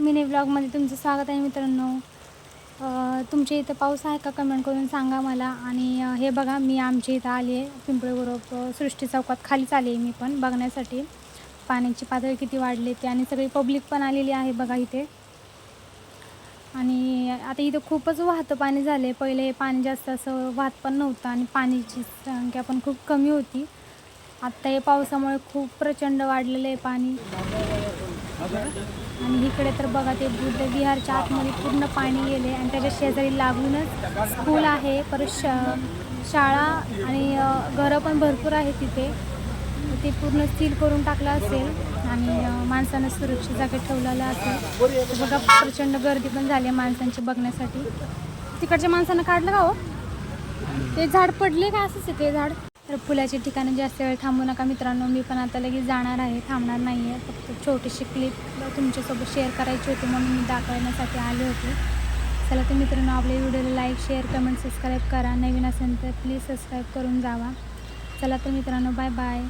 Mini ब्लॉगमध्ये तुमचं स्वागत आहे मित्रांनो. तुमच्या इथं पाऊस आहे का कमेंट करून सांगा मला. आणि हे बघा मी आमच्या इथं आली आहे. पिंपळे गुरप सृष्टी चौकात खालीच आली आहे मी पण बघण्यासाठी. पाण्याची पातळी किती वाढली ते आणि सगळी पब्लिक पण आलेली आहे बघा इथे. आणि आता इथं खूपच वाहतं पाणी झालं आहे पहिले पाणी जास्त असं वाहत पण नव्हतं आणि पाण्याची संख्या पण खूप कमी होती. आत्ता हे पावसामुळे खूप प्रचंड वाढलेलं आहे पाणी. आणि इकडे तर बघा ते बुद्ध विहारच्या आतमध्ये पूर्ण पाणी गेले आणि त्याच्या शेजारी लागूनच स्कूल आहे. परत श शाळा आणि घरं पण भरपूर आहेत तिथे. ते पूर्ण सील करून टाकलं असेल आणि माणसानं सुरक्षित जागेत ठेवलेलं असेल. बघा प्रचंड गर्दी पण झाली आहे माणसांची बघण्यासाठी. तिकडच्या माणसानं काढलं का हो? ते झाड पडले का असंच आहे ते झाड? तर फुलाच्या ठिकाणी जास्त वेळ थांबू नका मित्रांनो. मी पण आता लगेच जाणार आहे थांबणार नाही आहे फक्त छोटीशी क्लिप तुमच्यासोबत शेअर करायची होती म्हणून मी दाखवण्यासाठी आले होते. चला तर मित्रांनो आपल्या व्हिडिओला लाईक शेअर कमेंट सबस्क्राईब करा. नवीन असेल तर प्लीज सबस्क्राईब करून जावा. चला तर मित्रांनो बाय बाय